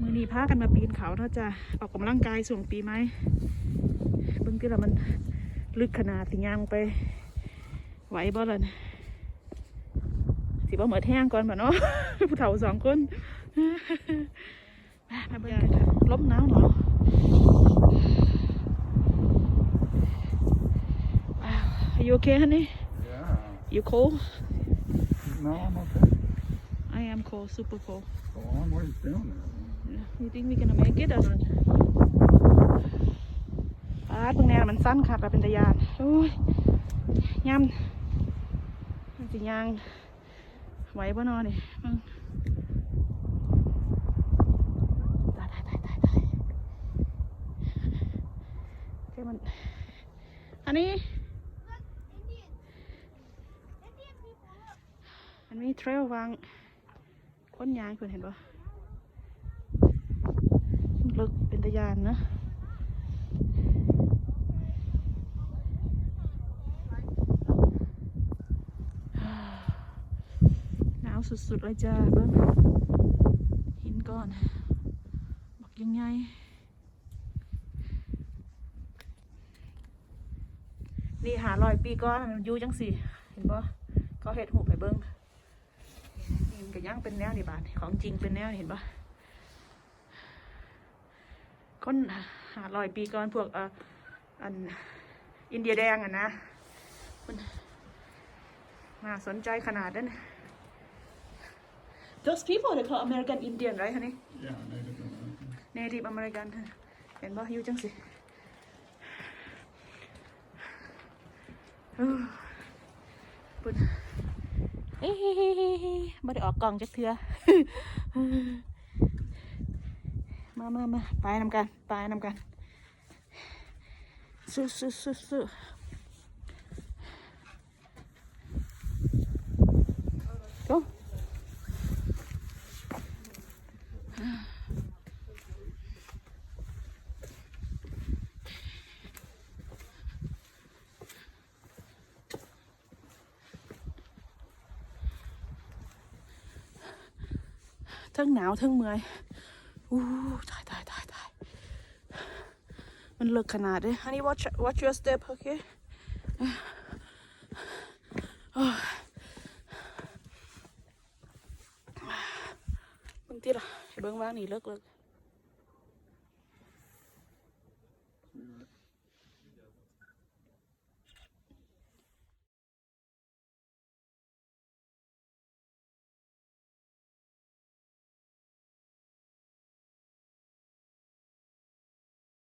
มือนี้พากันมาปีนเขาเนาะจ้ะออกกำลังกายส่วงปีไหมเบิ่งที่ละมันลึกขนาดสิยางไปไหวบ่ล่ะเนี่ยสิบ่เหมือแห้งก่อนบ่เนาะผู้เฒ่าสองคนมามาเบิ่งกันลมหนาวหนาวว้าว Are you okay honey Yeah. You cold No, I'm okay. I am cold super cold Go on, what are you doing there? You think we gonna make it or not ปาดเบิ่งแนวมันสั้นค่ะแบบเป็นตะยานโอ้ยย่ำมันสิยางไหวบ่นอนนี่มึงตายตายตายตายตายเจ้ามันอันนี้มันมีเทรลวางค้นยางคุณเห็นปะ ลึกเป็นตะยานนะหนาวสุดๆเลยจ้าเบิ้งหินก่อน บอกยังไงนี่หาลอยปีก่อนยูจังสิเห็นปะเขาเห็ดหูไปเบิ้งนี่มันก็ย่างเป็นแนวนี่บาทของจริงเป็นแนวเห็นปะ คนหาลอยปีก่อนพวกเอ่ออันอินเดียแดงอะนะมันน่าสนใจขนาดนั้น Those people they call American Indian right honey Yeah, Native American. Native American เห็นปะอยู่จังสิเออปุ่นเอ้ยไม่ได้ออกกล่องจักเทือ มามามาไปนำกันไปนำกันสู้สู้สู้สู้โอ้ทั้งหนาวทั้งเมื่อย อู้ตายตายตายตายมันเลิกขนาดเลย honey watch watch your step okay โอ้ยบางทีล่ะเบิ้งว่างนี่เลิกเลิก